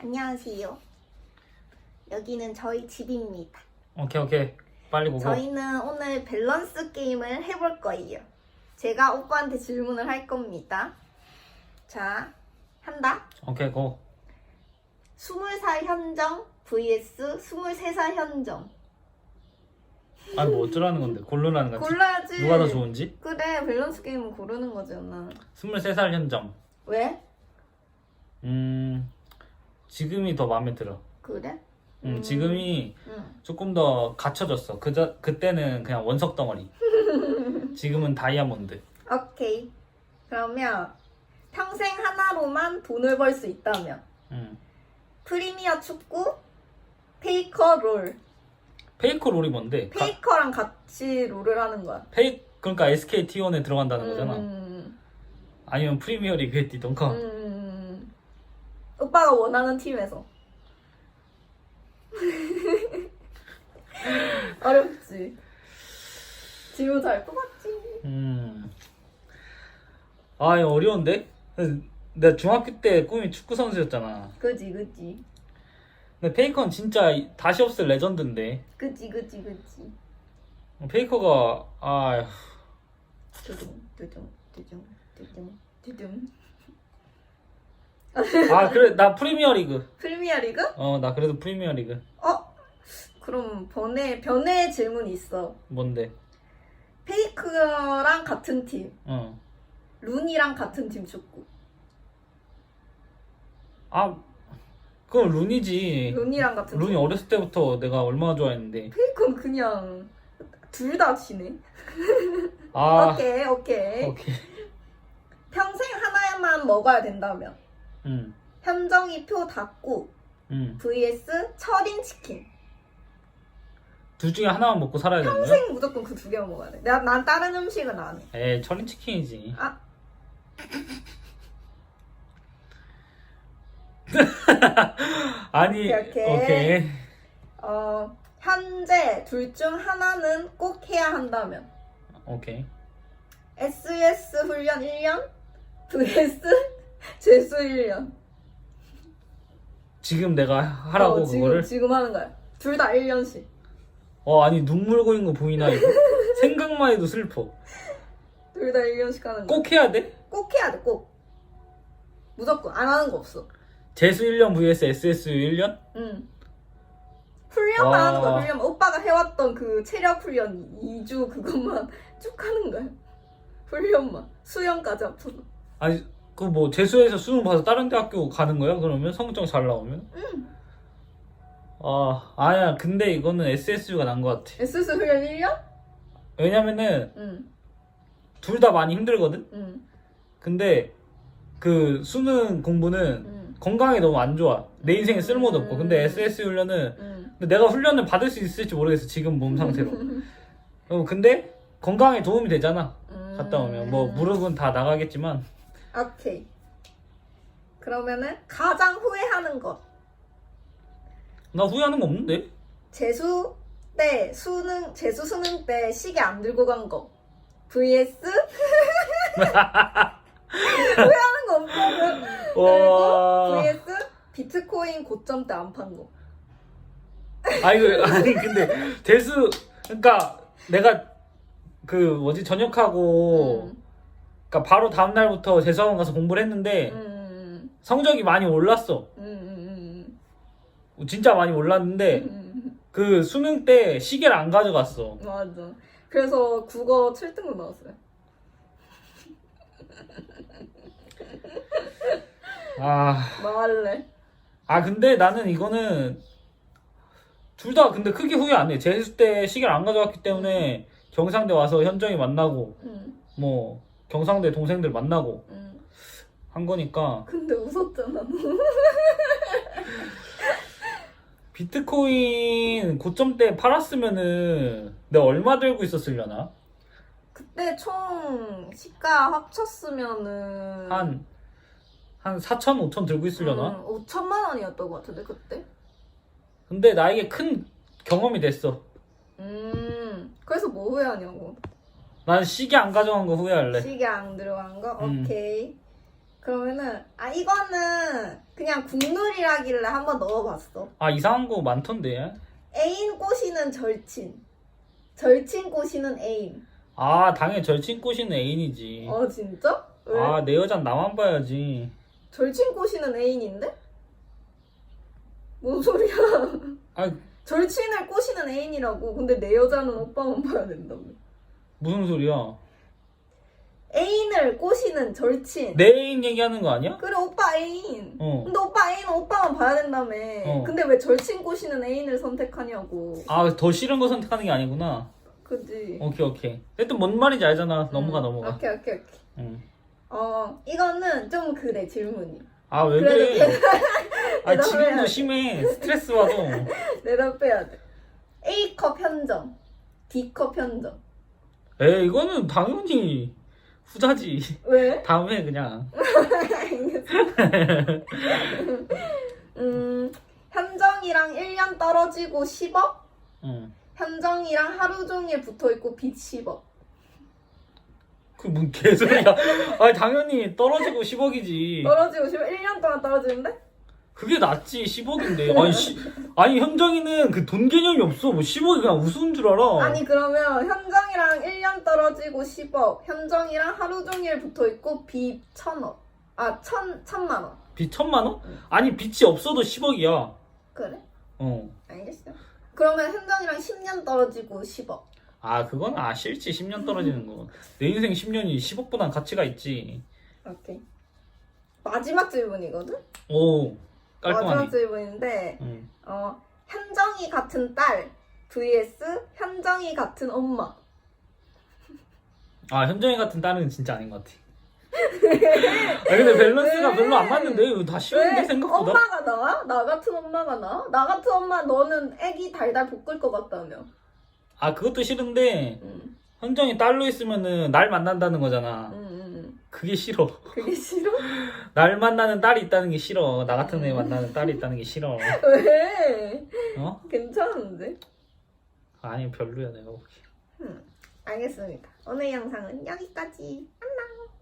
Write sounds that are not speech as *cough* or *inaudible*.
안녕하세요. 여기는 저희 집입니다. 오케이 오케이 빨리 보고 저희는 오늘 밸런스 게임을 해볼 거예요. 제가 오빠한테 질문을 할 겁니다. 자, 한다. 오케이 고 20살 현정 vs 23살 현정. 아니 뭐 어쩌라는 건데 고르라는 거지 골라야지. 누가 더 좋은지 그래, 밸런스 게임은 고르는 거잖아. 23살 현정 왜? 음 지금이 더 마음에 들어 그래? 음, 음. 지금이 응. 조금 더 갖춰졌어 그저, 그때는 그냥 원석 덩어리 *laughs* 지금은 다이아몬드 오케이. 그러면 평생 하나로만 돈을 벌 수 있다면 음. 프리미어 축구, 페이커 롤. 페이커 롤이 뭔데? 가- 페이커랑 같이 롤을 하는 거야. 페이 그러니까 SK T1에 들어간다는 거잖아 음, 아니면 프리미어 리그에 뛰던가 음, 오빠가 원하는 팀에서. *laughs* 어렵지. 질문 잘 뽑았지. 음. 아, 이거 어려운데? 내가 중학교 때 꿈이 축구 선수였잖아. 그지, 그지. 근데 페이커는 진짜 다시 없을 레전드인데. 그지, 그지, 그지. 페이커가 아, 두둥, 두둥, 두둥, 두둥, 두둥. *laughs* 아 그래 나 프리미어 리그. 프리미어 리그? 어, 나 그래도 프리미어 리그. 어? 그럼 변의, 변의 질문이 있어. 뭔데? 페이크랑 같은 팀, 어. 룬이랑 같은 팀 축구. 아, 그건 룬이지. 룬이랑 같은 룬이 팀. 어렸을 때부터 내가 얼마나 좋아했는데. 페이크는 그냥 둘 다 지네. 아, *laughs* 오케이, 오케이. 오케이. 평생 하나만 먹어야 된다면 응, 현정이 표 닫고 응. vs 철인 치킨. 둘 중에 하나만 먹고 살아야 되는 거야? 평생 무조건 그 두 개만 먹어야 돼. 나, 난 다른 음식은 안 해. 에, 철인 치킨이지. 아. *laughs* 아니, 오케이, 오케이. 오케이. 어, 현재 둘 중 하나는 꼭 해야 한다면 오케이. SES 훈련 1년 vs *laughs* 재수 1년. 지금 내가 하라고 어, 지금, 그거를? 지금 하는 거야. 둘 다 1년씩. 어 아니 눈물 고이는 거 보이나 이거? *laughs* 생각만 해도 슬퍼. 둘 다 1년씩 하는 거야. 꼭 해야 돼? 꼭 해야 돼, 꼭. 무조건. 안 하는 거 없어. 재수 1년 vs SSU 1년? 응. 훈련만 와. 하는 거야, 훈련만. 오빠가 해왔던 그 체력 훈련 2주 그것만 *laughs* 쭉 하는 거야. 훈련만. 수영까지 합쳐서. 아니 그 뭐 재수해서 수능 봐서 다른 대 학교 가는 거야? 그러면 성적 잘 나오면? 응. 아 아니야 근데 이거는 SSU가 난 것 같아. SS 훈련 1년? 왜냐면은 응. 둘 다 많이 힘들거든. 응. 근데 그 수능 공부는 응. 건강에 너무 안 좋아. 내 인생에 쓸모도 없고. 근데 음. SSU 훈련은 응. 근데 내가 훈련을 받을 수 있을지 모르겠어 지금 몸 상태로. *laughs* 어, 근데 건강에 도움이 되잖아. 갔다 오면 뭐 무릎은 다 나가겠지만 오케이. 그러면은 가장 후회하는 것. 나 후회하는 거 없는데. 재수 때 수능 재수 수능 때 시계 안 들고 간 거. vs *laughs* 후회하는 거 없거든. 그리고 와. vs 비트코인 고점 때 안 판 거. 아니 그 *laughs* 아니 근데 대수 그러니까 내가 그 뭐지 전역하고 음, 그러니까 바로 다음 날부터 재수학원 가서 공부를 했는데 음, 성적이 많이 올랐어. 음, 음, 진짜 많이 올랐는데 음, 음, 그 수능 때 시계를 안 가져갔어. 음. 맞아. 그래서 국어 7등급 나왔어요. *laughs* 아. 뭐 할래? 아 근데 나는 이거는 둘 다 근데 크게 후회 안 해. 재수 때 시계를 안 가져갔기 때문에 경상대 와서 현정이 만나고 음, 뭐 경상대 동생들 만나고 음. 한 거니까 근데 웃었잖아. 너. *laughs* 비트코인 고점 때 팔았으면은 내가 얼마 들고 있었으려나? 그때 총 시가 합쳤으면은 한, 한 4천, 5천 들고 있으려나? 음, 5천만 원이었던 것 같은데 그때. 근데 나에게 큰 경험이 됐어. 음 그래서 뭐 후회하냐고. 난 시계 안 가져간 거 후회할래. 시계 안 들어간 거. 음. 오케이. 그러면은 아 이거는 그냥 국룰이라길래 한번 넣어봤어. 아 이상한 거 많던데. 애인 꼬시는 절친. 절친 꼬시는 애인. 아 당연히 절친 꼬시는 애인이지. 어 진짜? 왜? 아 내 여잔 나만 봐야지. 절친 꼬시는 애인인데? 뭔 소리야? 아 절친을 꼬시는 애인이라고. 근데 내 여자는 오빠만 봐야 된다며. 무슨 소리야? 애인을 꼬시는 절친. 내 애인 얘기하는 거 아니야? 그래 오빠 애인. 어. 근데 오빠 애인은 오빠만 봐야 된다며. 어. 근데 왜 절친 꼬시는 애인을 선택하냐고. 아 더 싫은 거 선택하는 게 아니구나. 그지? 오케이 오케이. 하여튼 뭔 말인지 알잖아. 넘어가 음, 넘어가. 오케이 오케이 오케이. 응. 어 이거는 좀 그래 질문이. 아 왜 그래? *laughs* 아 지금도. 심해. 스트레스 받아. *laughs* 대답해야 돼. A컵 현정, D컵 현정. 에 이거는 당연히 후자지. 왜? *laughs* 다음에 그냥. *laughs* 음 현정이랑 1년 떨어지고 10억? 응. 현정이랑 하루 종일 붙어 있고 빚 10억. 그뭔 개소리야. *laughs* 아 당연히 떨어지고 10억이지. 떨어지고 10억 1년 동안 떨어지는데? 그게 낫지 10억인데. 아니 시, 아니 현정이는 그 돈 개념이 없어. 뭐 10억이 그냥 우스운 줄 알아. 아니 그러면 현정 이랑 1년 떨어지고 10억, 현정이랑 하루 종일 붙어 있고 빚 1000억. 아, 천, 천만 원. 빚 천만 원? 아니 빚이 없어도 10억이야. 그래? 어. 알겠어. 그러면 현정이랑 10년 떨어지고 10억. 아 그건 아 싫지 10년 떨어지는 거. 내 인생 10년이 10억보단 가치가 있지. 오케이. 마지막 질문이거든? 오 깔끔하네. 마지막 질문인데, 응. 어, 현정이 같은 딸 vs 현정이 같은 엄마. 아 현정이 같은 딸은 진짜 아닌 것 같아. 아 근데 밸런스가 왜? 별로 안 맞는데 다 쉬운데 왜? 생각보다. 엄마가 나와? 나 같은 엄마가 나와? 나 같은 엄마 너는 애기 달달 볶을 것 같다며. 아 그것도 싫은데 응, 현정이 딸로 있으면은 날 만난다는 거잖아. 응, 응, 응. 그게 싫어. 그게 싫어? *laughs* 날 만나는 딸이 있다는 게 싫어. 나 같은 애 만나는 딸이 있다는 게 싫어. *laughs* 왜? 어? 괜찮은데? 아니 별로야 내가 보기. 알겠습니다. 오늘 영상은 여기까지. 안녕.